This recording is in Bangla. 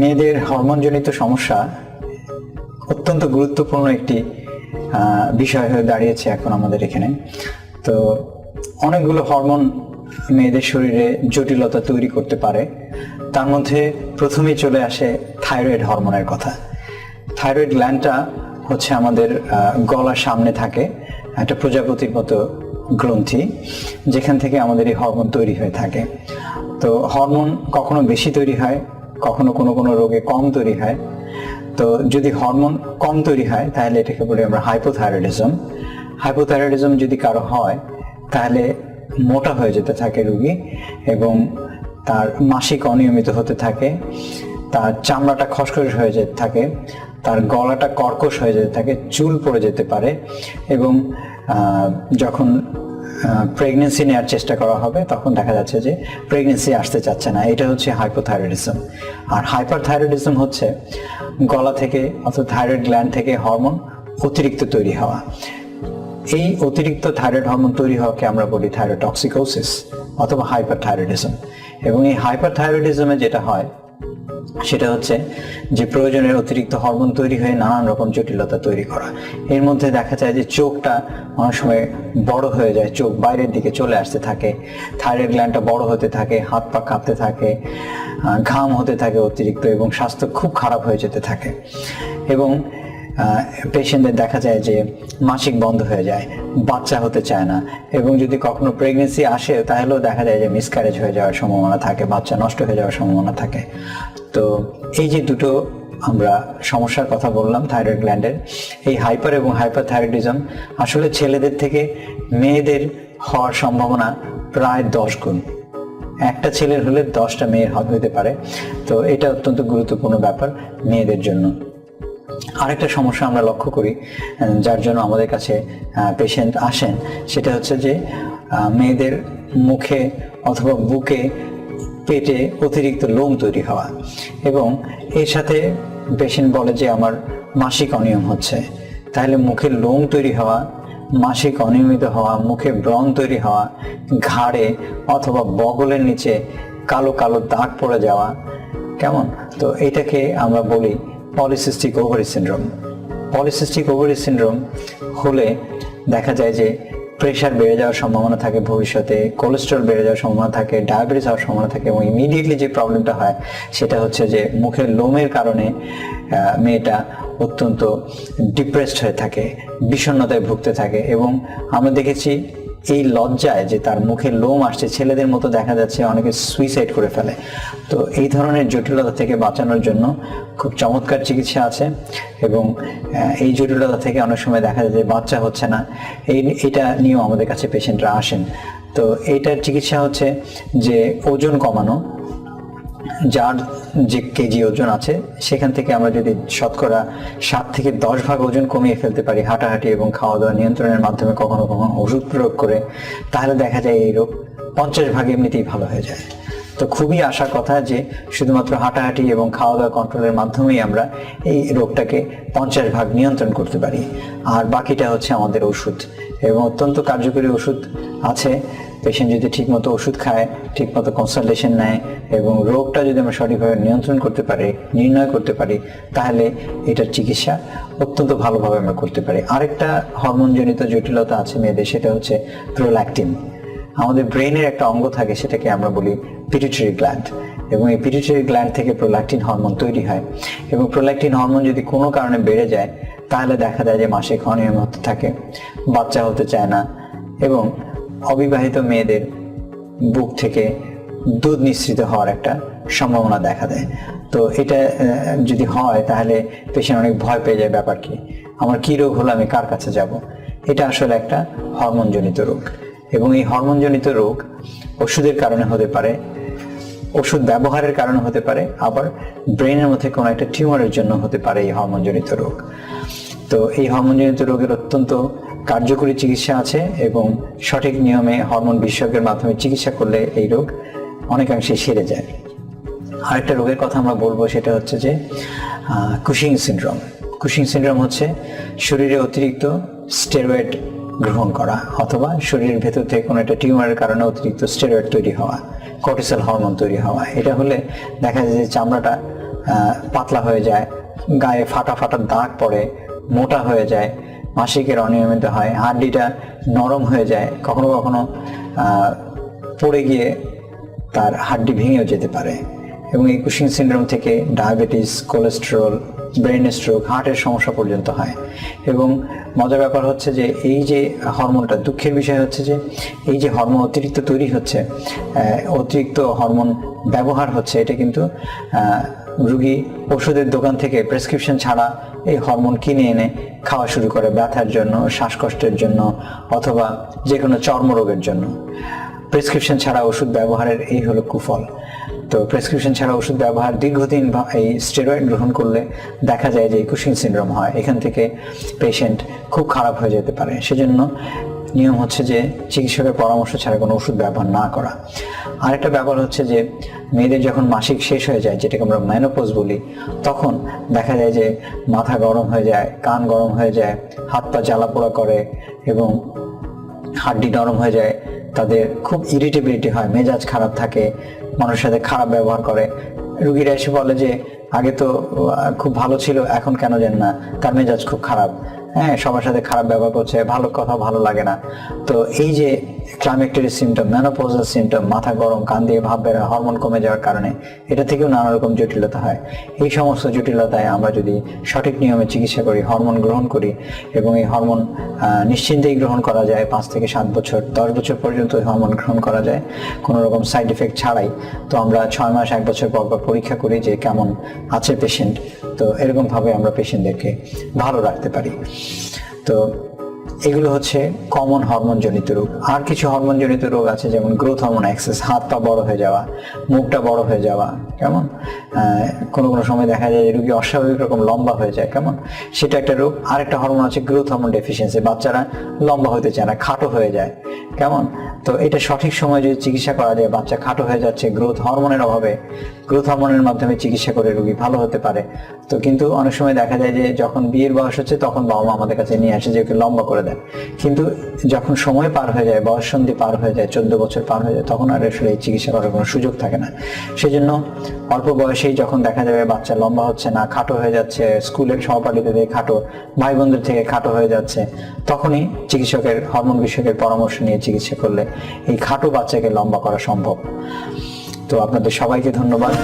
মেয়েদের হরমোনজনিত সমস্যা অত্যন্ত গুরুত্বপূর্ণ একটি বিষয় হয়ে দাঁড়িয়েছে এখন আমাদের এখানে। তো অনেকগুলো হরমোন মেয়েদের শরীরে জটিলতা তৈরি করতে পারে। তার মধ্যে প্রথমেই চলে আসে থাইরয়েড হরমোনের কথা। থাইরয়েড গ্ল্যান্ডটা হচ্ছে আমাদের গলার সামনে থাকে, একটা প্রজাপতির মতো গ্রন্থি, যেখান থেকে আমাদের এই হরমোন তৈরি হয়ে থাকে। তো হরমোন কখনো বেশি তৈরি হয় কখনো কোনো কোনো রোগে কম তৈরি হয়। তো যদি হরমোন কম তৈরি হয়, তাহলে এটাকে বলি আমরা হাইপোথাইরয়েডিজম হাইপোথাইরয়েডিজম যদি কারও হয়, তাহলে মোটা হয়ে যেতে থাকে রুগী এবং তার মাসিক অনিয়মিত হতে থাকে, তার চামড়াটা খসখস হয়ে যেতে থাকে, তার গলাটা কর্কশ হয়ে যেতে থাকে, চুল পড়ে যেতে পারে এবং যখন প্রেগনেন্সি নেওয়ার চেষ্টা করা হবে, তখন দেখা যাচ্ছে যে প্রেগনেন্সি আসতে চাচ্ছে না। এটা হচ্ছে হাইপোথাইরয়েডিজম আর হাইপারথাইরয়েডিজম হচ্ছে গলা থেকে অর্থাৎ থাইরয়েড গ্ল্যান্ড থেকে হরমোন অতিরিক্ত তৈরি হওয়া। এই অতিরিক্ত থাইরয়েড হরমোন তৈরি হওয়াকে আমরা বলি থাইরোটক্সিকোসিস অথবা হাইপারথাইরয়েডিজম এবং এই হাইপারথাইরয়েডিজমে যেটা হয় সেটা হচ্ছে যে প্রয়োজনের অতিরিক্ত হরমোন তৈরি হয়ে নানান রকম জটিলতা তৈরি করা। এর মধ্যে দেখা যায় যে চোখটা অনেক সময় বড় হয়ে যায়, চোখ বাইরের দিকে চলে আসতে থাকে, থাইরয়েড গ্ল্যান্ডটা বড় হতে থাকে, হাত পা কাঁপতে থাকে ঘাম হতে থাকে অতিরিক্ত এবং স্বাস্থ্য খুব খারাপ হয়ে যেতে থাকে। এবং পেশেন্টদের দেখা যায় যে মাসিক বন্ধ হয়ে যায়, বাচ্চা হতে চায় না। এবং যদি কখনো প্রেগনেন্সি আসে, তাহলেও দেখা যায় যে মিসক্যারেজ হয়ে যাওয়ার সম্ভাবনা থাকে, বাচ্চা নষ্ট হয়ে যাওয়ার সম্ভাবনা থাকে। তো এই যে দুটো আমরা সমস্যার কথা বললাম থাইরয়েড গ্ল্যান্ডের এই হাইপার এবং হাইপার থাইরয়েডিজম আসলে ছেলেদের থেকে মেয়েদের হওয়ার সম্ভাবনা প্রায় দশ গুণ। একটা ছেলের হলে দশটা মেয়ের হতে পারে। তো এটা অত্যন্ত গুরুত্বপূর্ণ ব্যাপার মেয়েদের জন্য। আরেকটা সমস্যা আমরা লক্ষ্য করি যার জন্য আমাদের কাছে পেশেন্ট আসেন, সেটা হচ্ছে যে মেয়েদের মুখে অথবা বুকে পেটে অতিরিক্ত লোম তৈরি হওয়া এবং এর সাথে পেশেন্ট বলে যে, আমার মাসিক অনিয়ম হচ্ছে। তাহলে মুখে লোম তৈরি হওয়া, মাসিক অনিয়মিত হওয়া, মুখে ব্রণ তৈরি হওয়া, ঘাড়ে অথবা বগলের নিচে কালো কালো দাগ পড়ে যাওয়া, কেমন? তো এটাকে আমরা বলি polycystic ovary syndrome polycystic ovary syndrome হলে দেখা যায় যে প্রেশার বেড়ে যাওয়ার সম্ভাবনা থাকে ভবিষ্যতে কোলেস্ট্রল বেড়ে যাওয়ার সম্ভাবনা থাকে ডায়াবেটিস হওয়ার সম্ভাবনা থাকে এবং ইমিডিয়েটলি যে প্রবলেমটা হয় সেটা হচ্ছে যে মুখের লোমের কারণে মেয়েটা অত্যন্ত ডিপ্রেসড হয়ে থাকে, বিষণ্ণতায় ভুগতে থাকে এবং আমরা দেখেছি এই লজ্জায় যে তার মুখে লোম আসছে, ছেলেদের মতো দেখা যাচ্ছে, অনেকে সুইসাইড করে ফেলে। তো এই ধরনের জটিলতা থেকে বাঁচানোর জন্য খুব চমৎকার চিকিৎসা আছে এবং এই জটিলতা থেকে অনেক সময় দেখা যায় যে বাচ্চা হচ্ছে না। এই, এটা নিয়েও আমাদের কাছে পেশেন্টরা আসেন। তো এইটার চিকিৎসা হচ্ছে যে ওজন কমানো, যার যে কেজি ওজন আছে, সেখান থেকে আমরা যদি শতকরা সাত থেকে দশ ভাগ ওজন কমিয়ে ফেলতে পারি হাঁটাহাঁটি এবং খাওয়া দাওয়া নিয়ন্ত্রণের মাধ্যমে কখনো কখনো ওষুধ প্রয়োগ করে, তাহলে দেখা যায় এই রোগ পঞ্চাশ ভাগ এমনিতেই ভালো হয়ে যায়। তো খুবই আশার কথা যে শুধুমাত্র হাঁটাহাঁটি এবং খাওয়া দাওয়া কন্ট্রোলের মাধ্যমেই আমরা এই রোগটাকে পঞ্চাশ ভাগ নিয়ন্ত্রণ করতে পারি। আর বাকিটা হচ্ছে আমাদের ওষুধ এবং অত্যন্ত কার্যকরী ওষুধ আছে। পেশেন্ট যদি ঠিকমতো ওষুধ খায়, ঠিকমতো কনসালটেশন নেয় এবং রোগটা যদি আমরা সঠিকভাবে নিয়ন্ত্রণ করতে পারি, নির্ণয় করতে পারি, তাহলে এটার চিকিৎসা অত্যন্ত ভালোভাবে আমরা করতে পারি। আরেকটা হরমোনজনিত জটিলতা আছে মেয়েদের, সেটা হচ্ছে প্রোল্যাকটিন আমাদের ব্রেনের একটা অঙ্গ থাকে, সেটাকে আমরা বলি পিটিটারি গ্ল্যান্ড এবং এই পিটিটারি গ্ল্যান্ড থেকে প্রোল্যাকটিন হরমোন তৈরি হয়। এবং প্রোল্যাকটিন হরমোন যদি কোনো কারণে বেড়ে যায়, তাহলে দেখা যায় যে মাসিক অনিয়ম হতে থাকে, বাচ্চা হতে চায় না এবং অবিবাহিত মেয়েদের বুক থেকে দুধ নিঃসৃত হওয়ার একটা সম্ভাবনা দেখা দেয়। তো এটা যদি হয় তাহলে পেশেন্ট অনেক ভয় পেয়ে যায় ব্যাপার কি, আমার কি রোগ হলো, আমি কার কাছে যাব? এটা আসলে একটা হরমোনজনিত রোগ। এবং এই হরমোনজনিত রোগ ওষুধের কারণে হতে পারে, ওষুধ ব্যবহারের কারণে হতে পারে, আবার ব্রেনের মধ্যে কোনো একটা টিউমারের জন্য হতে পারে এই হরমোনজনিত রোগ। তো এই হরমোনজনিত রোগের অত্যন্ত কার্যকরী চিকিৎসা আছে এবং সঠিক নিয়মে হরমোন বিশেষজ্ঞের মাধ্যমে চিকিৎসা করলে এই রোগ অনেকাংশে সেরে যায়। আরেকটা রোগের কথা আমরা বলব, সেটা হচ্ছে যে কুশিং সিনড্রোম কুশিং সিনড্রোম হচ্ছে শরীরে অতিরিক্ত স্টেরয়েড গ্রহণ করা অথবা শরীরের ভেতর থেকে কোনো একটা টিউমারের কারণে অতিরিক্ত স্টেরয়েড তৈরি হওয়া কর্টিসল হরমোন তৈরি হওয়া। এটা হলে দেখা যায় যে চামড়াটা পাতলা হয়ে যায়, গায়ে ফাটা ফাটা দাগ পড়ে, মোটা হয়ে যায় মাসিকের অনিয়মিত হয়, হাড্ডিটা নরম হয়ে যায়, কখনো কখনো পড়ে গিয়ে তার হাড্ডি ভেঙেও যেতে পারে। এবং এই কুশিং সিন্ড্রোম থেকে ডায়াবেটিস, কোলেস্টেরল ব্রেন স্ট্রোক, হার্টের সমস্যা পর্যন্ত হয়। এবং মজার ব্যাপার হচ্ছে যে, এই যে হরমোনটা, দুঃখের বিষয় হচ্ছে যে, এই যে হরমোন অতিরিক্ত তৈরি হচ্ছে অতিরিক্ত হরমোন ব্যবহার হচ্ছে, এটা কিন্তু রুগী ওষুধের দোকান থেকে প্রেসক্রিপশন ছাড়া এই হরমোন কিনে এনে খাওয়া শুরু করে ব্যথার জন্য, শ্বাসকষ্টের জন্য অথবা যে কোনো চর্মরোগের জন্য। প্রেসক্রিপশন ছাড়া ওষুধ ব্যবহারের এই হলো কুফল। তো প্রেসক্রিপশন ছাড়া ওষুধ ব্যবহার দীর্ঘদিন এই স্টেরয়েড গ্রহণ করলে দেখা যায় যে কুশিং সিনড্রোম হয়। এখান থেকে পেশেন্ট খুব খারাপ হয়ে যেতে পারে। সেজন্য নিয়ম হচ্ছে যে চিকিৎসকের পরামর্শ ছাড়া কোনো ওষুধ ব্যবহার না করা। আরেকটা ব্যাপার হচ্ছে যে মেয়েদের যখন মাসিক শেষ হয়ে যায়, যেটাকে আমরা ম্যানোপোজ বলি, তখন দেখা যায় যে মাথা গরম হয়ে যায়, কান গরম হয়ে যায়, হাত পা জ্বালা পোড়া করে এবং হাড্ডি নরম হয়ে যায়, তাদের খুব ইরিটেবিলিটি হয়, মেজাজ খারাপ থাকে, মানুষের সাথে খারাপ ব্যবহার করে। রুগীরা এসে বলে যে, আগে তো খুব ভালো ছিল, এখন কেন জান না, তার মেজাজ খুব খারাপ। হ্যাঁ সবার সাথে খারাপ ব্যবহার করছে ভালো কথা ভালো লাগে না। তো এই যে ক্লাইমেক্টারি সিমটম ম্যানোপোজাল সিমটম মাথা গরম, কান দিয়ে ভাব বেরা হরমোন কমে যাওয়ার কারণে। এটা থেকেও নানা রকম জটিলতা হয়। এই সমস্ত জটিলতায় আমরা যদি সঠিক নিয়মে চিকিৎসা করি হরমোন গ্রহণ করি এবং এই হরমোন নিশ্চিন্তেই গ্রহণ করা যায়, পাঁচ থেকে সাত বছর, দশ বছর পর্যন্ত হরমোন গ্রহণ করা যায়, কোনো রকম সাইড এফেক্ট ছাড়াই। তো আমরা ছয় মাস, এক বছর পর পর পরীক্ষা করি যে কেমন আছে পেশেন্ট তো এরকম ভাবে আমরা পেশেন্টদেরকে ভালো রাখতে পারি। তো এগুলো হচ্ছে কমন হরমোন জনিত রোগ। আর কিছু হরমোন জনিত রোগ আছে, যেমন গ্রোথ হরমোন অ্যাক্সেস হাত পা বড় হয়ে যাওয়া, মুখটা বড় হয়ে যাওয়া, কেমন? কোনো কোনো সময় দেখা যায় রোগী অস্বাভাবিক রকম লম্বা হয়ে যায়, কেমন? সেটা একটা রোগ। আরেকটা হরমোন আছে গ্রোথ হরমোন ডেফিসিয়েন্সি বাচ্চারা লম্বা হতে চায় না, খাটো হয়ে যায়, কেমন? তো এটা সঠিক সময়ে যদি চিকিৎসা করা যায়, বাচ্চা খাটো হয়ে যাচ্ছে গ্রোথ হরমোনের অভাবে গ্রোথ হরমোনের মাধ্যমে চিকিৎসা করে রোগী ভালো হতে পারে। তো কিন্তু অনেক সময় দেখা যায় যে যখন বিয়ের বয়স হচ্ছে, তখন বাবা মা আমাদের কাছে নিয়ে আসে যে লম্বা করে দেয় কিন্তু যখন সময় পার হয়ে যায়, বয়স সন্ধি পার হয়ে যায়, চোদ্দ বছর পার হয়ে যায়, তখন আর আসলে এই চিকিৎসা করার কোনো সুযোগ থাকে না। সেজন্য অল্প বয়সেই যখন দেখা যাবে বাচ্চা লম্বা হচ্ছে না, খাটো হয়ে যাচ্ছে, স্কুলের সহপাঠীদের খাটো ভাই বোনদের থেকে খাটো হয়ে যাচ্ছে, তখনই চিকিৎসকের, হরমোন বিষয়কের পরামর্শ নিয়ে চিকিৎসা করলে এই খাটো বাচ্চাকে লম্বা করা সম্ভব। তো আপনাদের সবাইকে ধন্যবাদ।